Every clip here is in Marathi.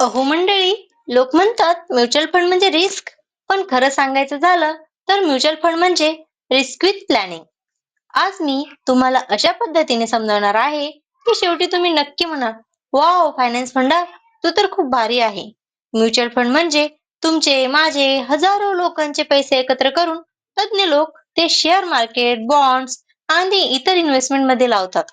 अहो मंडळी, लोक म्हणतात म्युच्युअल फंड म्हणजे रिस्क, पण खरं सांगायचं झालं तर म्युच्युअल फंड म्हणजे रिस्क विथ प्लॅनिंग. आज मी तुम्हाला अशा पद्धतीने समजावणार आहे की शेवटी तुम्ही नक्की म्हणाल, वा फायनान्स फंडा, तू तर खूप भारी आहे." म्युच्युअल फंड म्हणजे तुमचे, माझे, हजारो लोकांचे पैसे एकत्र करून तज्ञ लोक ते शेअर मार्केट, बॉन्ड्स आणि इतर इन्व्हेस्टमेंटमध्ये लावतात.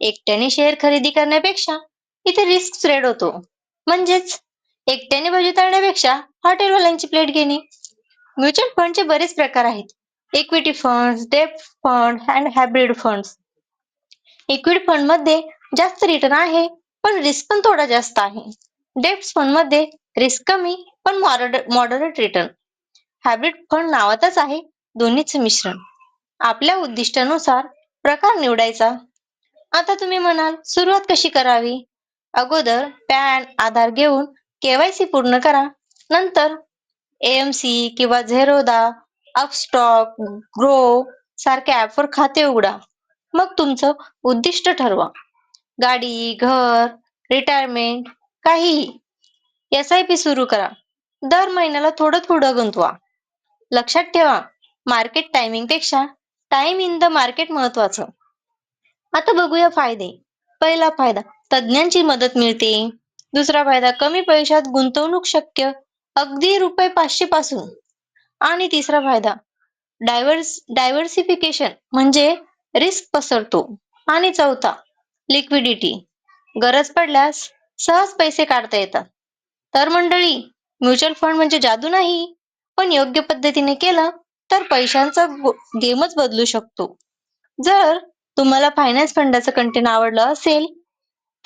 एकट्याने शेअर खरेदी करण्यापेक्षा इथे रिस्क स्प्रेड होतो. म्हणजेच एकट्याने भाजी तळण्यापेक्षा हॉटेलवाल्यांची प्लेट घेणे. म्युच्युअल फंडचे बरेच प्रकार आहेत. इक्विटी फंड, डेब्ट fund and hybrid funds. Equity फंडमध्ये जास्त रिटर्न आहे, पण रिस्क पण थोडा जास्त आहे. डेब्ट फंडमध्ये रिस्क कमी पण मॉडरेट रिटर्न. हायब्रिड फंड नावातच आहे दोन्हीचे मिश्रण. आपल्या उद्दिष्टानुसार प्रकार निवडायचा. आता तुम्ही म्हणाल, सुरुवात कशी करावी? अगोदर पॅन, आधार घेऊन केवायसी पूर्ण करा. नंतर एएमसी किंवा झेरोदा अपस्टॉक, ग्रो सारख्या ऍपवर खाते उघडा. मग तुमचं उद्दिष्ट ठरवा. गाडी, घर, रिटायरमेंट काहीही. एस आय पी सुरू करा. दर महिन्याला थोडं थोडं गुंतवा. लक्षात ठेवा, मार्केट टायमिंगपेक्षा टाइम इन द मार्केट महत्त्वाचं. आता बघूया फायदे. पहिला फायदा तज्ञांची मदत मिळते. दुसरा फायदा कमी पैशात गुंतवणूक शक्य, अगदी रुपये पाचशे पासून. आणि तिसरा फायदा डायव्हर्स डायव्हर्सिफिकेशन म्हणजे रिस्क पसरतो. आणि चौथा लिक्विडिटी, गरज पडल्यास सहज पैसे काढता येतात. तर मंडळी, म्युच्युअल फंड म्हणजे जादू नाही, पण योग्य पद्धतीने केलं तर पैशांचा गेमच बदलू शकतो. जर तुम्हाला फायनान्स फंडाचं कंटेंट आवडलं असेल